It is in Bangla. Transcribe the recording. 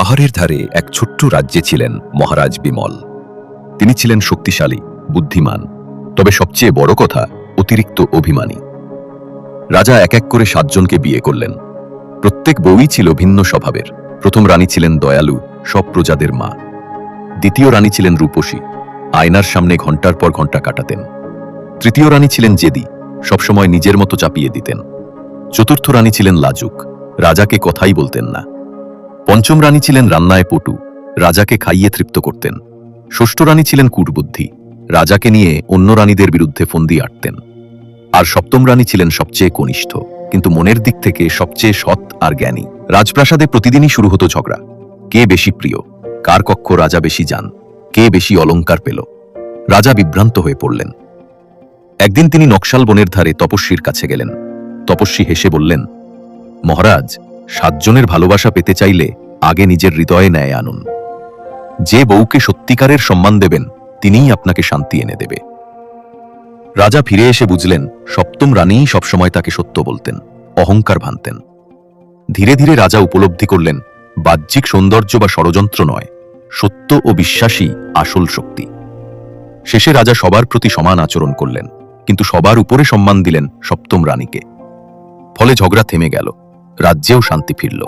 পাহাড়ের ধারে এক ছোট্ট রাজ্যে ছিলেন মহারাজ বিমল। তিনি ছিলেন শক্তিশালী, বুদ্ধিমান, তবে সবচেয়ে বড় কথা, অতিরিক্ত অভিমানী। রাজা এক এক করে সাতজনকে বিয়ে করলেন। প্রত্যেক বউই ছিল ভিন্ন স্বভাবের। প্রথম রানী ছিলেন দয়ালু, সব প্রজাদের মা। দ্বিতীয় রানী ছিলেন রূপসী, আয়নার সামনে ঘণ্টার পর ঘণ্টা কাটাতেন। তৃতীয় রানী ছিলেন জেদি, সবসময় নিজের মতো চাপিয়ে দিতেন। চতুর্থ রানী ছিলেন লাজুক, রাজাকে কথাই বলতেন না। পঞ্চম রানী ছিলেন রান্নায় পটু। রাজাকে খাইয়ে তৃপ্ত করতেন। ষষ্ঠ রানী ছিলেন কূটবুদ্ধি। রাজাকে নিয়ে অন্য রানীদের বিরুদ্ধে ফন্দি আটতেন। আর সপ্তম রানী ছিলেন সবচেয়ে কনিষ্ঠ, কিন্তু মনের দিক থেকে সবচেয়ে সৎ আর জ্ঞানী। রাজপ্রাসাদে প্রতিদিনই শুরু হতো ঝগড়া। কে বেশি প্রিয়? কার কক্ষ রাজা বেশি যান কে বেশি অলংকার পেল? রাজা বিভ্রান্ত হয়ে পড়লেন। একদিন তিনি নকশাল বনের ধারে তপস্বীর কাছে গেলেন। তপস্বী হেসে বললেন, মহারাজ সাতজনের ভালোবাসা পেতে চাইলে আগে নিজের হৃদয়ে ন্যায় আনুন। যে বউকে সত্যিকারের সম্মান দেবেন, তিনিই আপনাকে শান্তি এনে দেবে। রাজা ফিরে এসে বুঝলেন, সপ্তম রানীই সবসময় তাকে সত্য বলতেন, অহংকার ভানতেন ধীরে ধীরে রাজা উপলব্ধি করলেন, বাহ্যিক সৌন্দর্য বা ষড়যন্ত্র নয়, সত্য ও বিশ্বাসী আসল শক্তি। শেষে রাজা সবার প্রতি সমান আচরণ করলেন, কিন্তু সবার উপরে সম্মান দিলেন সপ্তম রানীকে ফলে ঝগড়া থেমে গেল। রাজ্যেও শান্তি ফিরল।